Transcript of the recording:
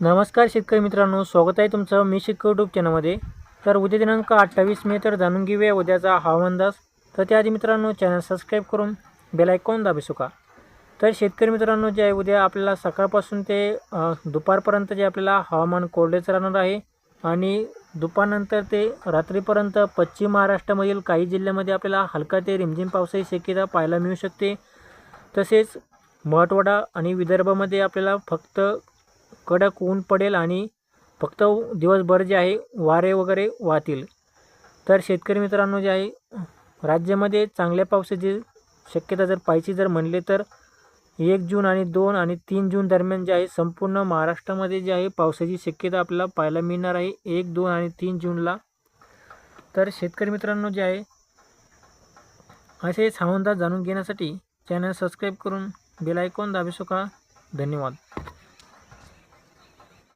नमस्कार शेतकरी मित्रांनो स्वागत आहे तुमचं मी शेतकरी यूट्यूब चॅनलमध्ये तर उद्या दिनांक अठ्ठावीस मे तर जाणून घेऊया उद्याचा हवामान अंदाज. तर त्याआधी मित्रांनो चॅनल सबस्क्राईब करून बेल आयकॉन दाबी सुका तर शेतकरी मित्रांनो जे आहे उद्या आपल्याला सकाळपासून ते दुपारपर्यंत जे आपल्याला हवामान कोरडेच राहणार आहे. आणि दुपारनंतर ते रात्रीपर्यंत पश्चिम महाराष्ट्रामधील काही जिल्ह्यामध्ये आपल्याला हलका ते रिमझिम पावसाची शक्यता पाहायला मिळू शकते. तसेच मराठवाडा आणि विदर्भामध्ये आपल्याला फक्त कडक ऊन पडेल आणि फक्त दिवसभर जे आहे वारे वगैरे वाहतील. तर शेतकरी मित्रांनो जे आहे राज्यामध्ये चांगल्या पावसाची शक्यता जर पाहायची जर म्हणले तर एक जून आणि दोन आणि तीन जून दरम्यान जे आहे संपूर्ण महाराष्ट्रामध्ये जे आहे पावसाची शक्यता आपल्याला पाहायला मिळणार आहे एक दोन आणि तीन जूनला. तर शेतकरी मित्रांनो जे आहे असे हवामान जाणून घेण्यासाठी चॅनल सबस्क्राईब करून बेल आयकॉन दाबी सुका धन्यवाद.